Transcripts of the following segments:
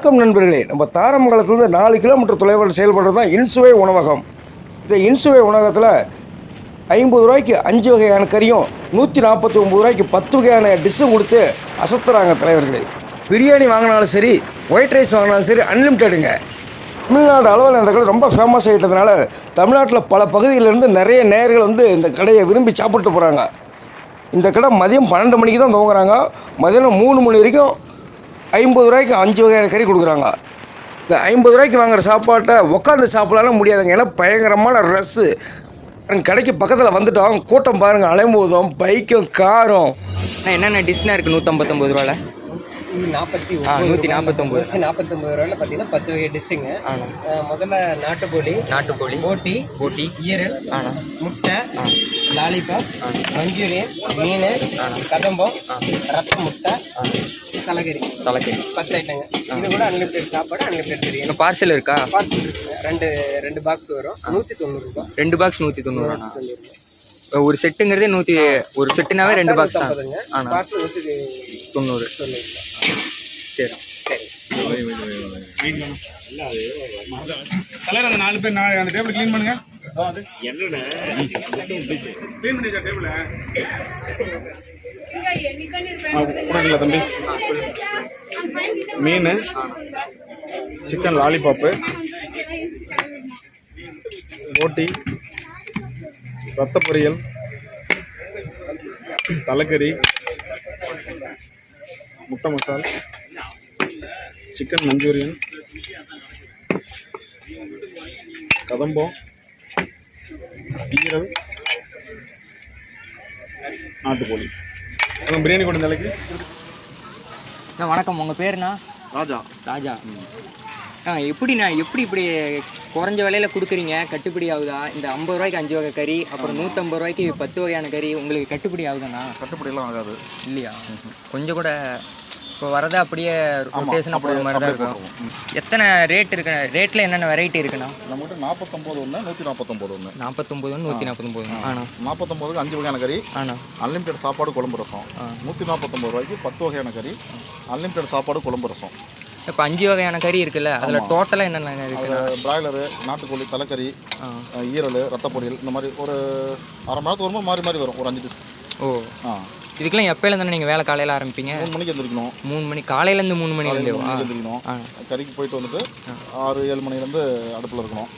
வணக்கம் நண்பர்களே. நம்ம தாரமங்கலத்துலேருந்து நாலு கிலோமீட்டர் தொலைவில் செயல்படுறது தான் இன்சுவை உணவகம். இந்த இன்சுவை உணவகத்தில் ஐம்பது ரூபாய்க்கு அஞ்சு வகையான கறியும் நூற்றி நாற்பத்தி ஒம்பது ரூபாய்க்கு பத்து வகையான டிஷ்ஷும் கொடுத்து அசத்துறாங்க தலைவர்களே. பிரியாணி வாங்கினாலும் சரி ஒயிட் ரைஸ் வாங்கினாலும் சரி அன்லிமிட்டெடுங்க. தமிழ்நாடு அளவில் இந்த கடை ரொம்ப ஃபேமஸ் ஆகிட்டதுனால தமிழ்நாட்டில் பல பகுதியிலேருந்து நிறைய நேயர்கள் வந்து இந்த கடையை விரும்பி சாப்பிட்டு போகிறாங்க இந்த கடை மதியம் பன்னெண்டு மணிக்கு தான் துவங்குறாங்க. மதியானம் மூணு மணி வரைக்கும் ஐம்பது ரூபாய்க்கு அஞ்சு வகையான கறி கொடுக்குறாங்க. இந்த ஐம்பது ரூபாய்க்கு வாங்குற சாப்பாட்டை உட்காந்து சாப்பிடலாம் முடியாதுங்க. ஏன்னா பயங்கரமான ரஸ்ஸு கடைக்கு பக்கத்தில் வந்துட்டோம். கூட்டம் பாருங்கள் அலைம்போதும் பைக்கும் காரும். அண்ணா என்னென்ன டிஷ்னா இருக்குது நூற்றம்பத்தொம்பது ரூபால? நாற்பத்தி நூற்றி நாற்பத்தொம்பது நாற்பத்தொம்பது ரூபாயில் பார்த்தீங்கன்னா பத்து வகை டிஷ்ஷுங்க முதல்ல நாட்டுக்கோழி நாட்டுக்கோழி போட்டி போட்டி. ஈரல் முட்டை லாலிபாப் மஞ்சூரியன் மீன் கதம்பம் ரத்த முட்டை தலைகறி தலைக்கறி பத்து ஐட்டங்க. இது கூட அன்லிமிட்டெட் சாப்பாடு அன்லிமிட்டெட் பிரியாணி பார்சல் இருக்கா? பார்சல் ரெண்டு ரெண்டு பாக்ஸ் வரும். நூற்றி தொண்ணூறுரூபா ரெண்டு பாக்ஸ் நூற்றி தொண்ணூறுவாண்ணா ஒரு செட்டுங்கிறதே நூற்றி ஒரு செட்டுனாவே ரெண்டு பாக்ஸ் தான். ஆண்ணா பார்சல் நூற்றி தொண்ணூறு. தொண்ணூறுரூபா சரி. தலைவர் அந்த நாலு பேர் நான் அந்த டேபிள் க்ளீன் பண்ணுங்க. க்ளீன் தம்பி மீன் சிக்கன் லாலிபாப்பு போட்டி ரத்த பொரியல் தலைக்கறி முட்டை மசால் சிக்கன் மஞ்சூரியன் கதம்பம் ஈரல் நாட்டுக்கோழி. அப்புறம் பிரியாணி கொண்டு நிலைக்கு? அண்ணா வணக்கம். உங்கள் பேருண்ணா? ராஜா. ராஜா. ஆ எப்படிண்ணா எப்படி இப்படி குறைஞ்ச விலையில கொடுக்குறீங்க? கட்டுப்படி ஆகுதா? இந்த ஐம்பது ரூபாய்க்கு அஞ்சு வகை கறி அப்புறம் நூற்றம்பது ரூபாய்க்கு பத்து வகையான கறி உங்களுக்கு கட்டுப்படி ஆகுதாண்ணா? கட்டுப்படியெல்லாம் ஆகாது. இல்லையா? கொஞ்சம் கூட இப்போ வரதை அப்படியே ரொட்டேஷனாக போகிற மாதிரி தான் இருக்கும். எத்தனை ரேட் இருக்கு ரேட்டில் என்னென்ன வெரைட்டி இருக்குண்ணா? நம்மகிட்ட நாற்பத்தொம்போது ஒன்று நூற்றி நாற்பத்தொம்போது ஒன்று நாற்பத்தொம்பது நூற்றி நாற்பத்தொம்பது ஆண்ணா நாற்பத்தொம்போதுக்கு அஞ்சு வகையான கறி ஆண்ணா அன்லிமிட்டெட் சாப்பாடு குழம்பு ரசம். நூற்றி நாற்பத்தொம்போது ரூபாய்க்கு பத்து வகையான கறி அன்லிமிட்டெட் சாப்பாடு குழம்பு ரசம். இப்போ அஞ்சு வகையான கறி இருக்குல்ல அதில் டோட்டலாக என்னென்ன இருக்குண்ணா? பிராய்லரு நாட்டுக்கோழி தலைக்கறி ஈரல் ரத்த பொரியல் இந்த மாதிரி ஒரு அரை மணி நேரத்துக்கு வரும்போது மாறி மாறி வரும் ஒரு அஞ்சு டிஷ் ஓ. ஆ. இதுக்கெல்லாம் எப்போல தானே நீங்கள் வேலை காலையில் ஆரம்பிப்பீங்க? மூணு மணிக்கு எந்திரிக்கணும். மூணு மணி காலையிலேருந்து மூணு மூணு மணிலேருந்து எந்திரிக்கணும். கறிக்கு போயிட்டு வந்துட்டு ஆறு ஏழு மணிலேருந்து அடுப்பில் இருக்கணும்.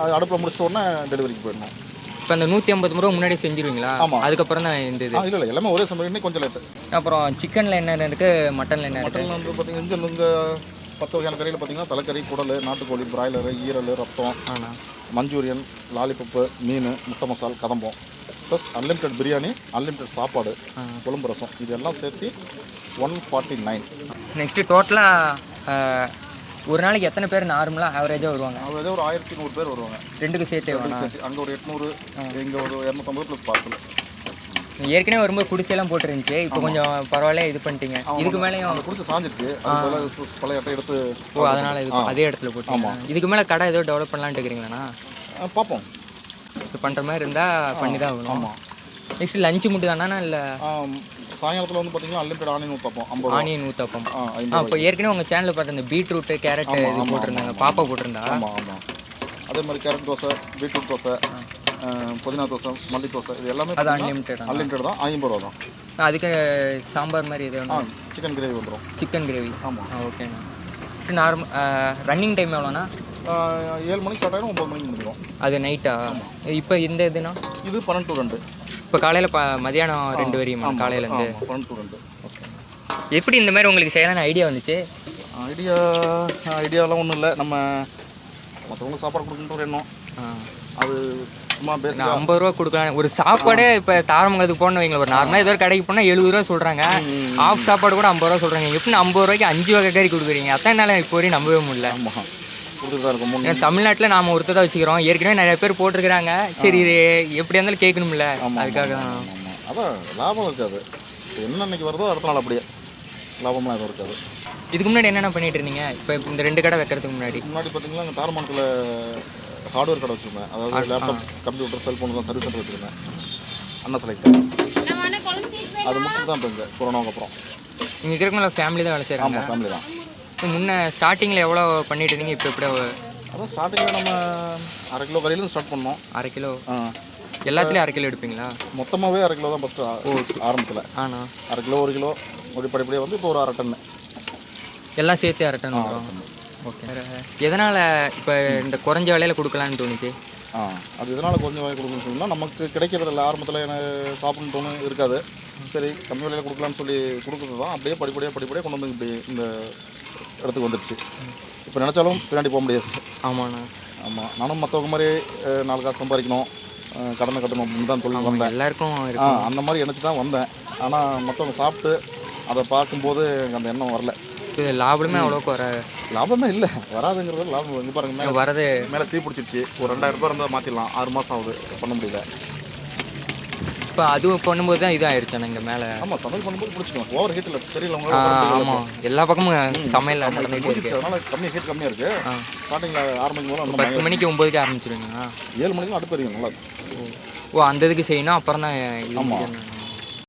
அது அடுப்பில் முடிச்சிட்ட உடனே டெலிவரிக்கு போயிடணும். இப்போ அந்த நூற்றி ஐம்பது ரூபா முன்னாடி செஞ்சிருவீங்களா? ஆமா. அதுக்கப்புறம் தான் இந்த இது. இல்லை இல்லை எல்லாமே ஒரே சமையல் கொஞ்சம் லேட்டு அப்புறம் சிக்கனில் என்ன இருக்குது மட்டனில் என்ன இருக்குது வந்து பார்த்தீங்கன்னா இந்த பத்து வகையான கறியில் பார்த்தீங்கன்னா தலைக்கறி குடல் நாட்டுக்கோழி பிராய்லரு ஈரல் ரத்தம் மஞ்சூரியன் லாலிபப்பு மீன் முட்டை மசால் கதம்பம். ப்ளஸ் அன்லிமிட்டெட் பிரியாணி அன்லிமிட்டெட் சாப்பாடு குழம்பு ரசம். இது எல்லாம் சேர்த்து ஒன் ஃபார்ட்டி நைன் நெக்ஸ்ட்டு டோட்டலாக ஒரு நாளைக்கு எத்தனை பேர் நார்மலாக ஆவரேஜாக வருவாங்க? ஏதோ ஒரு ஆயிரத்தி நூறு பேர் வருவாங்க. ரெண்டுக்கு சேர்த்தே சேர்த்து அங்கே ஒரு எட்நூறு இங்கே ஒரு இரநூத்தம்பது ப்ளஸ் பார்சல் ஏற்கனவே வரும்போது குடிசையெல்லாம் போட்டுருந்துச்சு. இப்போ கொஞ்சம் பரவாயில்ல இது பண்ணிட்டீங்க. இதுக்கு மேலேயும் அந்த குடிச்சு சாஞ்சிருச்சு. பழைய இடத்த எடுத்து ஓ அதனால் இது அதே இடத்துல போட்டு இதுக்கு மேலே கடை ஏதோ டெவலப் பண்ணலான்ட்டு இருக்கிறீங்களாண்ணா ஆ, பார்ப்போம். இது பண்ணுற மாதிரி இருந்தால் பண்ணி தான் ஆகணும். ஆமாம் நெக்ஸ்ட் லஞ்சு மட்டும் தானா இல்லை? சாயங்காலத்தில் வந்து பார்த்தீங்கன்னா அன்லிமிட்டட் ஆனியன் ஊற்றப்போம் ஐம்பது. ஆனியன் ஊத்தப்பம் ஆ இப்போ ஏற்கனவே உங்கள் சேனலில் பார்த்த இந்த பீட்ரூட்டு கேரட் இது போட்டிருந்தாங்க. பாப்பா போட்டிருந்தா? ஆமாம் ஆமாம் அதே மாதிரி கேரட் தோசை பீட்ரூட் தோசை புதினா தோசை மல்லி தோசை இது எல்லாமே அது அன்லிமிட்டட் அன்லிமிட்டட் தான்? ஐம்பது ரூபா தான். அதுக்கு சாம்பார் மாதிரி இது ஆ சிக்கன் கிரேவி வந்துடும் சிக்கன் கிரேவி ஆமாம் ஓகேண்ணா சரி நார்மல் ரன்னிங் டைம் எவ்வளோண்ணா? ஏழு மணிக்கு ஸ்டார்ட் ஆகிடும் ஒம்பது மணிக்கு முடிஞ்சிடும் அது நைட்டா இப்போ இந்த இதுனா? இது பன்னெண்டு டு ரெண்டு. இப்போ காலையில் ப மதியானம் ரெண்டு வரையுமா? காலையிலேருந்து? பன்னெண்டு டு ரெண்டு. எப்படி இந்த மாதிரி உங்களுக்கு செய்யலாம்னு ஐடியா வந்துச்சு? ஐடியா ஐடியாலாம் ஒன்றும் இல்லை. நம்ம மற்றவங்களுக்கு சாப்பாடு கொடுக்கணுன்ற ஒரு எண்ணம். அது சும்மா ஐம்பது ரூபா கொடுக்கலாம் ஒரு சாப்பாடே இப்போ தாரமங்கலத்துக்கு போன வைங்களேன் ஒரு நார்மலாக ஏதோ ஒரு கடைக்கு போனால் எழுபது ரூபா சொல்கிறாங்க ஆஃப் சாப்பாடு கூட ஐம்பது ரூபா சொல்கிறாங்க எப்படி ஐம்பது ரூபாய்க்கு அஞ்சு வகை கறி கொடுக்குறீங்க? அதான் என்னால் இப்போ வரையும் நம்பவே முடியல. ஆமாம் ஏன்னா தமிழ்நாட்டில் நாம ஒருத்தர் தான் வச்சுக்கிறோம். ஏற்கனவே நிறைய பேர் போட்டிருக்கிறாங்க. சரி இது எப்படியா இருந்தாலும் கேட்கணும்ல. அதுக்காக தான் அதான் லாபம் இருக்காது. என்ன அன்னைக்கு வருதோ அடுத்த நாள் அப்படியே லாபம்லாம் எதுவும் இருக்காது. இதுக்கு முன்னாடி என்னென்ன பண்ணிட்டு இருந்தீங்க? இப்போ இந்த ரெண்டு கடை வைக்கிறதுக்கு முன்னாடி. முன்னாடி பார்த்தீங்கன்னா அங்கே தாரமானத்தில் ஹார்ட்வேர் கடை வச்சுருந்தேன். அதாவது லேப்டாப் கம்ப்யூட்டர் செல்ஃபோனுக்கு சர்வீஸ் சென்டர் வச்சுருந்தேன். அண்ணா செலக்ட் அது முடிச்சுட்டு தான் இப்போ இங்கே கொரோனாவுக்கு அப்புறம். இங்கே இருக்கிறவங்கள ஃபேமிலி தான் வேலை செய்கிறாங்க ஆமாம் ஃபேமிலி தான். முன்ன ஸ்டார்டிங்கில் எவ்வளோ பண்ணிட்டு இருந்தீங்க? இப்போ எப்படி அதான் ஸ்டார்டிங்கில் நம்ம அரை கிலோ கறியிலேருந்து ஸ்டார்ட் பண்ணோம். அரை கிலோ? எல்லாத்துலேயும் அரை கிலோ எடுப்பீங்களா? மொத்தமாகவே அரை கிலோ தான் ஃபஸ்ட்டு ஆரம்பத்தில். ஆண்ணா அரை கிலோ ஒரு கிலோ ஒரு படிப்படியாக வந்து இப்போ ஒரு அரை டன்னு எல்லாம் சேர்த்து அரை டன் ஓகே. எதனால் இப்போ இந்த குறைஞ்ச விலையில கொடுக்கலான்னு தோணுச்சு? ஆ அது இதனால் கொஞ்சம் வாங்கி கொடுக்கணும்னு சொன்னால் நமக்கு கிடைக்கிறது இல்லை ஆரம்பத்தில் எனக்கு சாப்பிடணும் தோணும் இருக்காது. சரி கம்மி விலையில் கொடுக்கலான்னு சொல்லி கொடுக்குறது தான். அப்படியே படிப்படியாக படிப்படியாக கொண்டு வந்து இப்படி இந்த இடத்துக்கு வந்துருச்சு இப்போ நினச்சாலும் பின்னாடி போக முடியாது. ஆமாண்ணா. ஆமாம் நானும் மற்றவங்க மாதிரி நாலு காசு சம்பாதிக்கணும். கடனை கட்டணும் அப்படின்னு தான் தொழில் வந்தேன். எல்லாருக்கும் ஆ அந்த மாதிரி நினச்சி தான் வந்தேன். ஆனால் மற்றவங்க சாப்பிட்டு அதை பார்க்கும்போது எனக்கு அந்த எண்ணம் வரல. லாபமே அவ்வளோக்கு வர லாபமே இல்லை. வராதுங்கிறது லாபம். இங்கே பாருங்க மேலே வரது. மேலே தீ பிடிச்சிருச்சு. ஒரு ரெண்டாயிரம் ரூபாய் இருந்தால் மாற்றிடலாம் ஆறு மாதம் ஆகுது. பண்ண முடியல. இப்போ அது பண்ணும்போது தான் இதாகிருச்சாண்ணா இங்கே மேலே. ஆமாம் சமையல் பண்ணும்போது பிடிச்சிக்கலாம் ஓவர் ஹீட்டில் தெரியல ஆமாம் எல்லா பக்கமும் சமையல் அதனால கம்மி ஹீட் கம்மியாக இருக்குது ஸ்டார்டிங்கில் ஆரம்பிக்கும் போது பத்து மணிக்கு ஒம்பதுக்கு ஆரம்பிச்சிருவீங்களா? ஏழு மணிக்கு அடுப்பு எரியும் நல்லா. ஓ அந்த இதுக்கு செய்யணும் அப்புறம் தான் இது ஆமா. செய்யணும்.